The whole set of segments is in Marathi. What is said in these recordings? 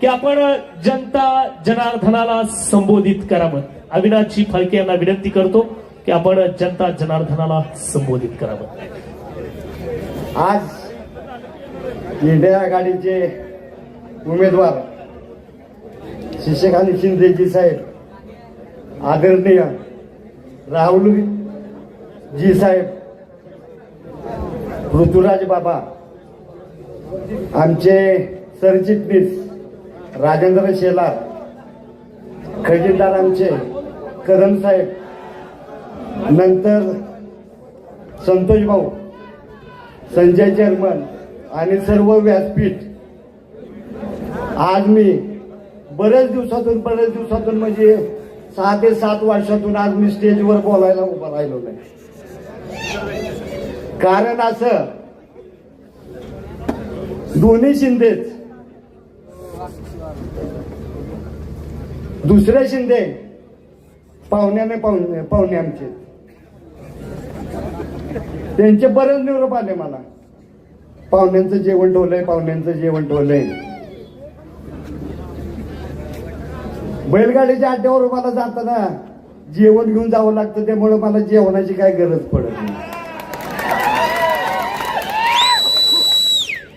की आपण जनता जनार्दनाला संबोधित करावं अविनाशजी फाळके यांना विनंती करतो की आपण जनता जनार्दनाला संबोधित करावं आज इंडिया आघाडीचे उमेदवार शिक्षकांनी शिंदेजी साहेब आदरणीय राहुल जी साहेब ऋतुराज बाबा आमचे सरचिटणीस राजेंद्र शेलार खजिनदार आमचे कदम साहेब नंतर संतोष भाऊ संजय चेअरमन आणि सर्व व्यासपीठ. आज मी बरेच दिवसातून बरेच दिवसातून म्हणजे सहा ते सात वर्षातून आज मी स्टेजवर बोलायला उभा राहिलो नाही. कारण असं दोन्ही शिंदेच दुसरे शिंदे. पाहुण्याने पाहुणे पाहुणे आमचे. त्यांचे बरेच निरोप आले मला. पाहुण्यांचं जेवण ठेवलंय पाहुण्यांचं जेवण ठेवलंय. बैलगाडीच्या अड्ड्यावर मला जाताना जेवण घेऊन जावं लागतं त्यामुळे मला जेवणाची काय गरज पडत नाही.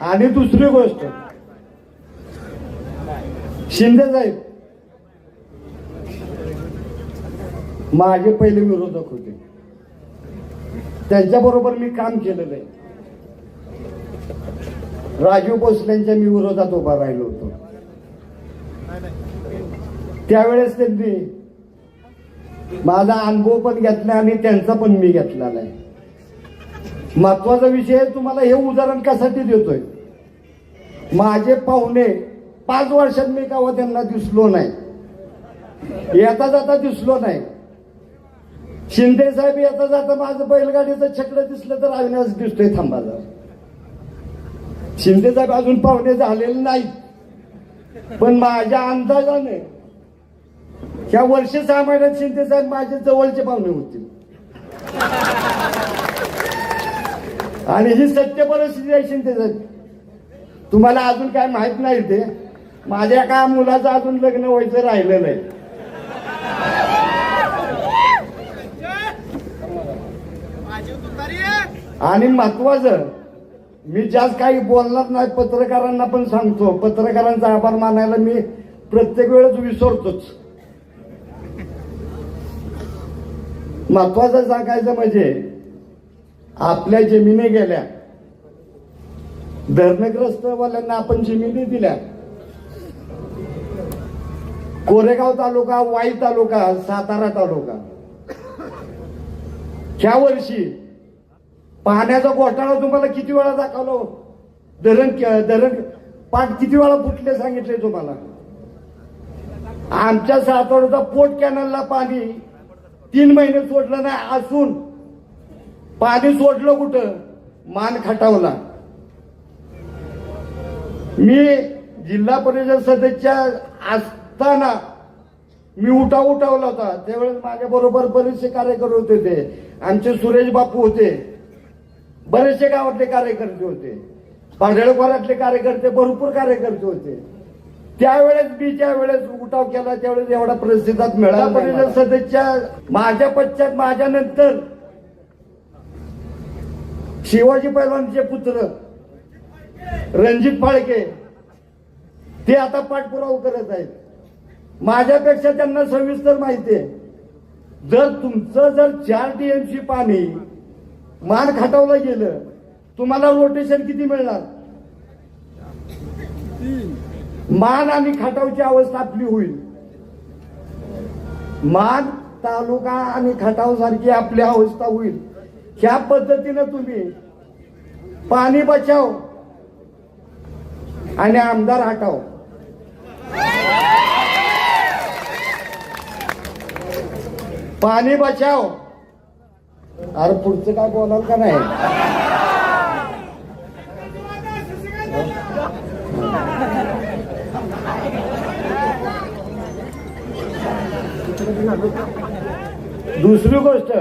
आणि दुसरी गोष्ट शिंदे साहेब. माझे पहिले विरोधक होते. त्यांच्याबरोबर मी काम केलेलं आहे. राजीव भोसलेंच्या मी विरोधात उभा राहिलो होतो. त्यावेळेस त्यांनी माझा अनुभव पण घेतला आणि त्यांचा पण मी घेतलेला आहे महत्त्वाचा विषय तुम्हाला हे उदाहरण कशासाठी देतोय? माझे पाहुणे पाच वर्षात मी कावा हो त्यांना दिसलो नाही? येता जाता दिसलो नाही. शिंदे साहेब येता जाता माझं बैलगाडीचं छकडं दिसलं तर अविनाश दिसतोय थांबा शिंदे साहेब अजून पाहुणे झालेले नाहीत. पण माझ्या अंदाजाने ह्या वर्ष सहा महिन्यात शिंदे साहेब माझे जवळचे पाहुणे होतील. आणि ही सत्य परिस्थिती आहे शिंदे साहेब. तुम्हाला अजून काय माहीत नाही ते? माझ्या एका मुलाचं अजून लग्न व्हायचं राहिलेलं आहे? आणि महत्वाचं मी जास्त काही बोलणार नाही पत्रकारांना पण सांगतो. पत्रकारांचा आभार मानायला मी प्रत्येक वेळेस विसरतोच. महत्वाचं सांगायचं म्हणजे आपल्या जमिनी गेल्या. धरणग्रस्तवाल्यांना आपण जमिनी दिल्या. कोरेगाव तालुका वाई तालुका सातारा तालुका. ह्या वर्षी पाण्याचा घोटाळा तुम्हाला किती वेळा दाखवलो? धरण धरण पाठ किती वेळा फुटले सांगितले तुम्हाला? आमच्या सातारचा पोट कॅनलला पाणी तीन महिने सोडलं नाही असून पाणी सोडलं कुठं? मान खटावला. मी जिल्हा परिषद सदस्य असताना मी उठाव उठावला होता. त्यावेळेस माझ्या बरोबर बरेचसे कार्यकर्ते होते ते. आमचे सुरेश बापू होते. बरेचसे गावातले कार्यकर्ते होते. पाडळखोरातले कार्यकर्ते भरपूर कार्यकर्ते होते. त्यावेळेस मी ज्या वेळेस उठाव केला त्यावेळेस एवढा प्रतिसाद मिळाला परिषद सदस्य माझ्या पश्चात माझ्या नंतर शिवाजी पैलवानचे पुत्र रणजित फाळके ते आता पाठपुरावा करत आहेत. माझ्यापेक्षा त्यांना सविस्तर माहिती आहे. जर तुमचं जर चार टीएमसी पाणी मान खाटावलं गेलं तुम्हाला रोटेशन किती मिळणार? मान आणि खटावची अवस्था आपली होईल. मान तालुका आणि खटाव सारखी आपली अवस्था होईल. ह्या पद्धतीनं तुम्ही पाणी बचाव आणि आमदार हटाव. पाणी बचाव. अरे पुढचं काय बोलाल का नाही? दुसरी गोष्ट.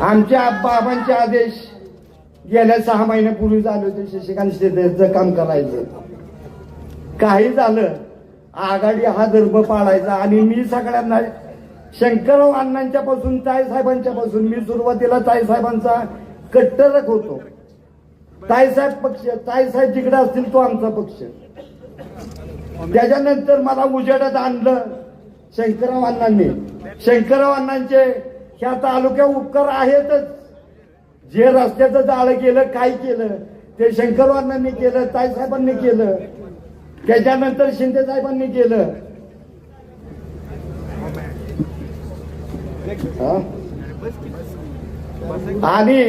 आमच्या बाबांचे आदेश गेल्या सहा महिन्यापूर्वी झाले होते. शशिकांत शिंदेचं काम करायचं. काही झालं आघाडी हा गर्भ पाळायचा आणि मी सगळ्यांना शंकरराव अण्णांच्या पासून ताईसाहेबांच्या पासून मी सुरुवातीला ताईसाहेबांचा कट्टरक होतो. ताईसाहेब पक्ष ताईसाहेब जिकडे असतील तो आमचा पक्ष. त्याच्यानंतर मला उजेडात आणलं शंकरराव अण्णांनी. शंकरराव अण्णांचे ह्या तालुक्या उपकार आहेतच. जे रस्त्याचं जाळं केलं काय केलं ते शंकरराव अण्णांनी केलं ताईसाहेबांनी केलं. त्याच्यानंतर शिंदे साहेबांनी केलं. आणि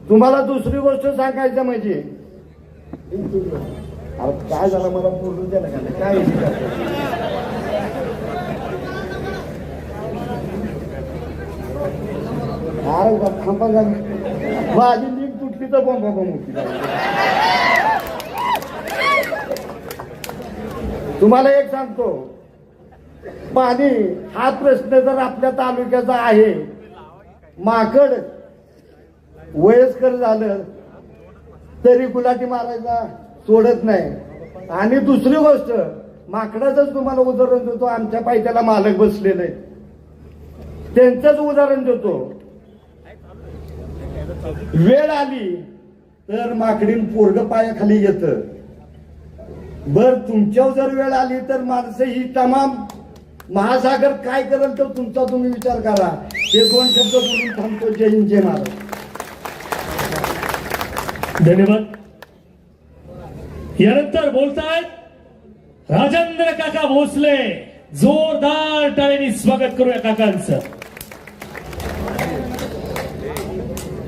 तुम्हाला दुसरी गोष्ट सांगायचं म्हणजे अरे काय झालं मला बोलू द्या ना काय अरे थांबा जरा. माझी लिंक तुटली तर बॉम्बा बॉम्ब तुम्हाला एक सांगतो. पाणी हा प्रश्न जर आपल्या तालुक्याचा आहे माकड वयस्कर झालं तरी गुलाटी मारायचा सोडत नाही. आणि दुसरी गोष्ट माकडाचंच तुम्हाला उदाहरण देतो आमच्या पायथ्याला मालक बसलेले त्यांचंच उदाहरण देतो. वेळ आली तर माकडीन पोरग पायाखाली येतं. बर तुमच्यावर जर वेळ आली तर माणसं ही तमाम महासागर काय करेल तर तुमचा तुम्ही विचार करा. हे दोन शब्द बोलून थांबतो. जय हिंद जय महाराज धन्यवाद. यानंतर बोलतायत राजेंद्र काका भोसले. जोरदार टाळ्यांनी स्वागत करूया काकांचं.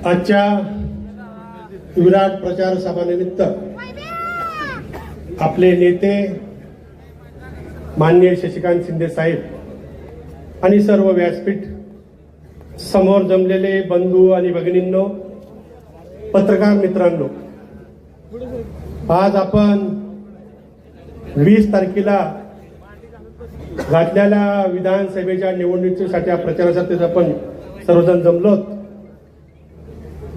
आजच्या विराट प्रचार सभानिमित्त आपले नेते माननीय शशिकांत शिंदे साहेब आणि सर्व व्यासपीठ समोर जमलेले बंधू आणि भगिनींनो पत्रकार मित्रांनो आज आपण वीस तारखेला घातलेल्या विधानसभेच्या निवडणुकीसाठी प्रचारासाठी आपण सर्वजण जमलोत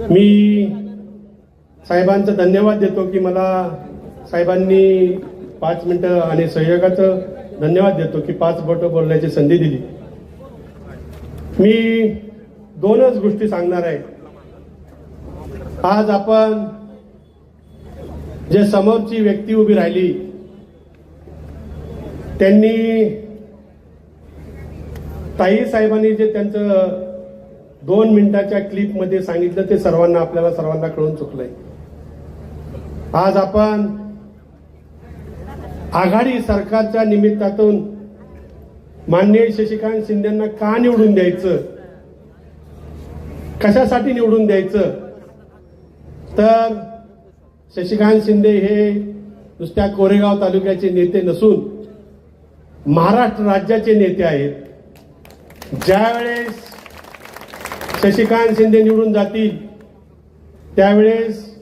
मी साहेबांचं धन्यवाद देतो की मला साहेबांनी पाच मिनिटं आणि सहयोगाचं धन्यवाद देतो की पाच बोट बोलण्याची संधी दिली. मी दोनच गोष्टी सांगणार आहे. आज आपण जे समोरची व्यक्ती उभी राहिली त्यांनी ताई साहेबांनी जे त्यांचं दोन मिनिटाच्या क्लिपमध्ये सांगितलं ते सर्वांना आपल्याला सर्वांना कळून चुकलंय. आज आपण आघाडी सरकारच्या निमित्तातून माननीय शशिकांत शिंदेना का निवडून द्यायचं? कशासाठी निवडून द्यायचं? तर शशिकांत शिंदे हे नुसत्या कोरेगाव तालुक्याचे नेते नसून महाराष्ट्र राज्याचे नेते आहेत. ज्यावेळेस शशिकांत शिंदे निवडून जातील त्यावेळेस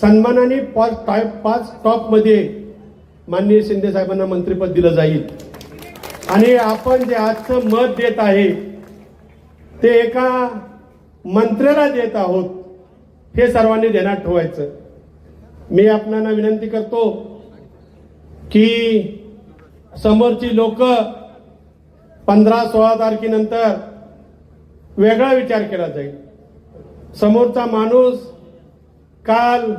सन्मानाने पाच टाय- पाच टॉपमध्ये माननीय शिंदे साहेबांना मंत्रिपद दिलं जाईल. आणि आपण जे आजचं मत देत आहे ते एका मंत्र्याला देत आहोत हे सर्वांनी ध्यानात ठेवायचं. मी आपणाला विनंती करतो की समोरची लोक पंधरा सोळा तारखेनंतर वेगळा विचार केला जाईल. समोरचा माणूस काल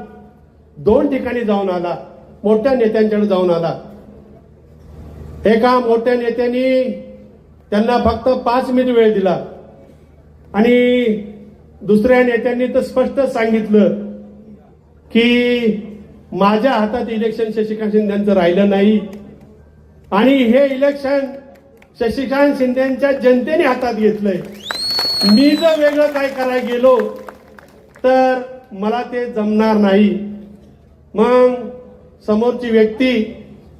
दोन ठिकाणी जाऊन आला. मोठ्या नेत्यांच्याकडे जाऊन आला. एका मोठ्या नेत्यांनी त्यांना फक्त पाच मिनिट वेळ दिला. आणि दुसऱ्या नेत्यांनी तर स्पष्ट सांगितलं की माझ्या हातात इलेक्शन शशिकांत शिंदेचं राहिलं नाही. आणि हे इलेक्शन शशिकांत शिंदेच्या जनतेने हातात घेतलंय. मी जर वेगळं काय करायला गेलो तर मला ते जमणार नाही. मग समोरची व्यक्ती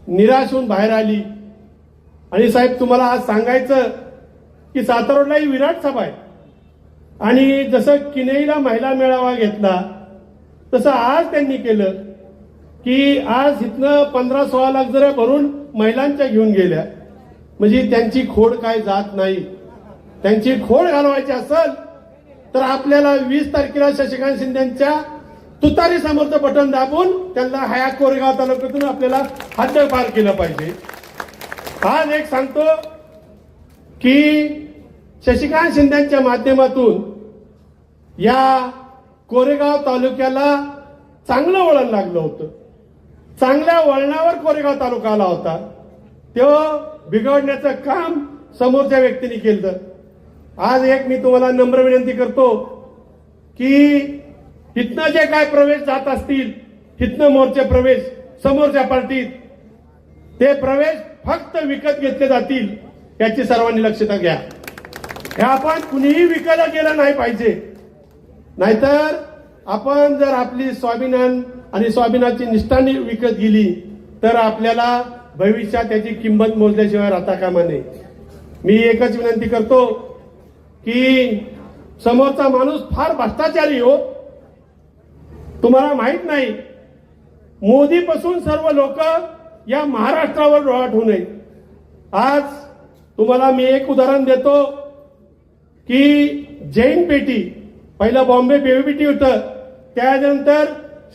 निराश होऊन बाहेर आली. आणि साहेब तुम्हाला आज सांगायचं की सातारोडलाही विराट सभा आहे. आणि जसं किनईला महिला मेळावा घेतला तसं आज त्यांनी केलं की आज इथनं पंधरा सोळा लाख जरा भरून महिलांच्या घेऊन गेल्या म्हणजे त्यांची खोड काय जात नाही. त्यांची खोड घालवायची असेल तर आपल्याला वीस तारखेला शशिकांत शिंदेच्या तुतारी समोरचं बटन दाबून त्यांना हया कोरेगाव तालुक्यातून आपल्याला हद्द पार केलं पाहिजे. आज एक सांगतो की शशिकांत शिंदेच्या माध्यमातून या कोरेगाव तालुक्याला चांगलं वळण लागलं होतं. चांगल्या वळणावर कोरेगाव तालुका आला होता. तेव्हा बिघडण्याचं काम समोरच्या व्यक्तीने केलं. आज एक मी तुम्हाला नम्र विनंती करतो की इथनं जे काय प्रवेश जात असतील इथनं मोर्चे प्रवेश समोरच्या पार्टीत ते प्रवेश फक्त विकत घेतले जातील याची सर्वांनी लक्षता घ्या. हे आपण कुणीही विकायला गेलं नाही पाहिजे. नाहीतर आपण जर आपली स्वाभिमान आणि स्वाभिमानाची निष्ठाने विकत गेली तर आपल्याला भविष्यात त्याची किंमत मोजल्याशिवाय राहता कामा नये. मी एकच विनंती करतो की समोरचा माणूस फार भ्रष्टाचारी हो. तुम्हाला माहीत नाही. मोदीपासून सर्व लोक या महाराष्ट्रावर डोळा ठेवू नये आज तुम्हाला मी एक उदाहरण देतो की जैन पेटी पहिलं बॉम्बे बेबीटी होतं. त्यानंतर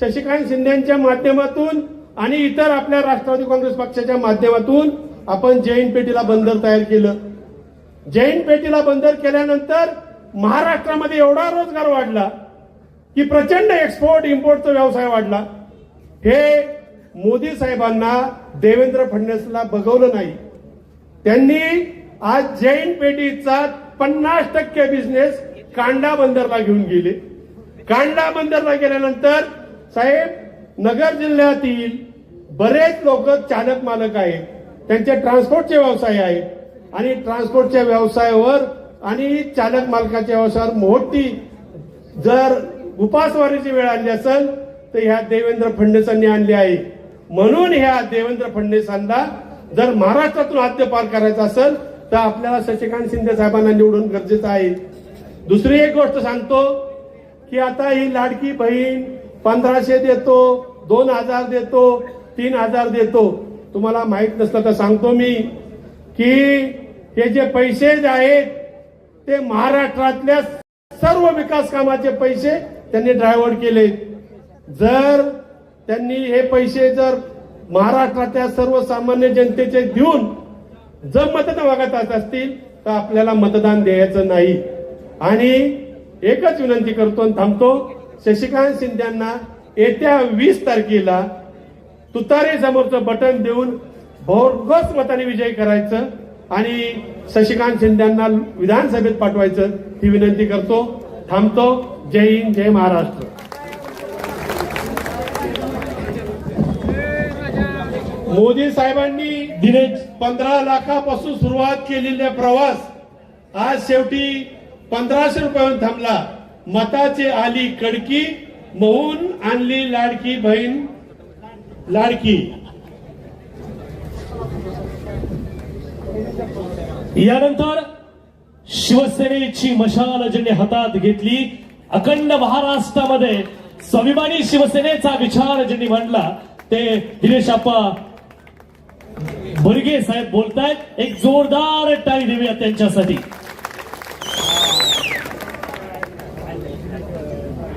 शशिकांत शिंदेच्या माध्यमातून आणि इतर आपल्या राष्ट्रवादी काँग्रेस पक्षाच्या माध्यमातून आपण जैन पेटीला बंदर तयार केलं. जैन पेटीला बंदर केल्यानंतर महाराष्ट्रामध्ये एवढा रोजगार वाढला. की प्रचंड एक्सपोर्ट इम्पोर्टचा व्यवसाय वाढला. हे मोदी साहेबांना देवेंद्र फडणवीसला बघवलं नाही. त्यांनी आज जैन पेटीचा पन्नास टक्के बिझनेस कांडा बंदरला घेऊन गेले. कांडा बंदरला गेल्यानंतर साहेब नगर जिल्ह्यातील बरेच लोक चालक मालक आहेत. त्यांचे ट्रान्सपोर्टचे व्यवसाय आहेत. आणि ट्रान्सपोर्टच्या व्यवसायावर आणि चालक मालकाच्या व्यवसायावर मोठी जर उपासवारीची वेळ आली असेल तर ह्या देवेंद्र फडणवीसांनी आणली आहे. म्हणून ह्या देवेंद्र फडणवीसांना जर महाराष्ट्रातून हद्दपार करायचा असेल तर आपल्याला शशिकांत शिंदे साहेबांना निवडून गरजेचं आहे. दुसरी एक गोष्ट सांगतो की आता ही लाडकी बहीण पंधराशे देतो दोन हजार देतो तीन हजार देतो. तुम्हाला माहीत नसलं तर सांगतो मी की हे जे पैसे जे आहेत ते महाराष्ट्रातल्या सर्व विकास कामाचे पैसे त्यांनी ड्रायव्हर केले. जर त्यांनी हे पैसे जर महाराष्ट्रातल्या सर्वसामान्य जनतेचे देऊन जर मतदान वागत असतील तर आपल्याला मतदान द्यायचं नाही. आणि एकच विनंती करतो आणि थांबतो शशिकांत शिंद्यांना येत्या वीस तारखेला तुतारे समोरचं बटन देऊन भोरघोस मताने विजय करायचं आणि शशिकांत शिंद्यांना विधानसभेत पाठवायचं ही विनंती करतो. थांबतो. जय हिंद जय महाराष्ट्र. मोदी साहेबांनी दिनेश पंधरा लाखापासून सुरुवात केलेला प्रवास आज शेवटी पंधराशे रुपयावर थांबला. मताचे आली कडकी मोहून आणली लाडकी बहीण लाडकी. यानंतर शिवसेनेची मशाल ज्यांनी हातात घेतली. अखंड महाराष्ट्रामध्ये स्वाभिमानी शिवसेनेचा विचार ज्यांनी मांडला ते दिनेश आप्पा बर्गे साहेब बोलतायत एक जोरदार टाळी देऊया त्यांच्यासाठी.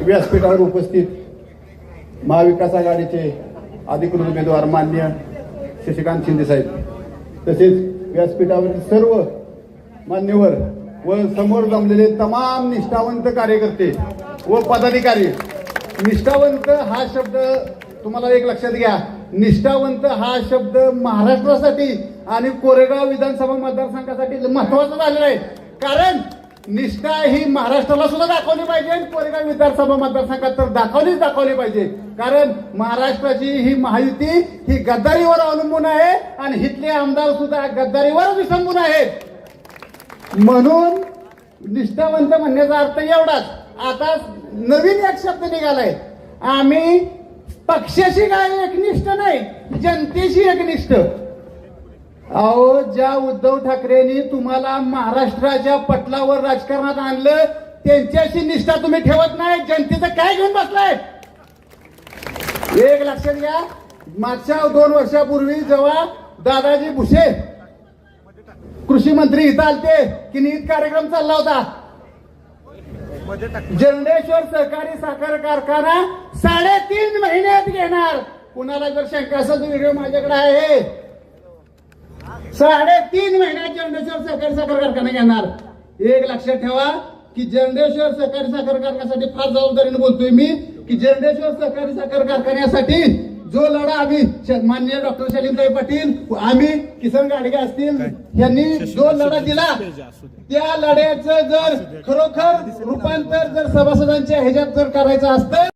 व्यासपीठावर उपस्थित महाविकास आघाडीचे अधिकृत उमेदवार मान्य शशिकांत शिंदे साहेब तसेच व्यासपीठावरील सर्व मान्यवर व समोर जमलेले तमाम निष्ठावंत कार्यकर्ते व पदाधिकारी. निष्ठावंत हा शब्द तुम्हाला एक लक्षात घ्या. निष्ठावंत हा शब्द महाराष्ट्रासाठी आणि कोरेगाव विधानसभा मतदारसंघासाठी महत्त्वाचा झालेला आहे. कारण निष्ठा ही महाराष्ट्राला सुद्धा दाखवली पाहिजे आणि कोरेगाव विधानसभा मतदारसंघात तर दाखवलीच दाखवली पाहिजे. कारण महाराष्ट्राची ही महायुती ही गद्दारीवर अवलंबून आहे आणि इथले आमदार सुद्धा गद्दारीवर विसंबून आहेत. म्हणून निष्ठावंत म्हणण्याचा अर्थ एवढाच. आता नवीन एक शब्द निघालाय. आम्ही पक्षाशी काय एकनिष्ठ नाही जनतेशी एकनिष्ठ. अहो ज्या उद्धव ठाकरेंनी तुम्हाला महाराष्ट्राच्या पटलावर राजकारणात आणलं त्यांच्याशी निष्ठा तुम्ही ठेवत नाही जनतेचं काय घेऊन बसलाय? एक लक्षात घ्या मागच्या दोन वर्षापूर्वी जेव्हा दादाजी भुसे कृषी मंत्री इथं आलते की नीट कार्यक्रम चालला होता. जरंडेश्वर सहकारी साखर कारखाना साडेतीन महिन्यात घेणार. कुणाला जर शंका असेल तर व्हिडिओ माझ्याकडे आहे. साडेतीन महिन्यात जरंडेश्वर सहकारी साखर कारखाना घेणार. एक लक्षात ठेवा की जरंडेश्वर सहकारी साखर कारखान्यासाठी फार जबाबदारीने बोलतोय मी की जरंडेश्वर सहकारी साखर कारखान्यासाठी जो लढा आम्ही माननीय डॉक्टर शालिनताई पाटील आम्ही किसन गाडगे असतील यांनी जो लढा दिला त्या लढ्याचं जर खरोखर रूपांतर जर सभासदांच्या ह्याच्यात जर करायचं असतं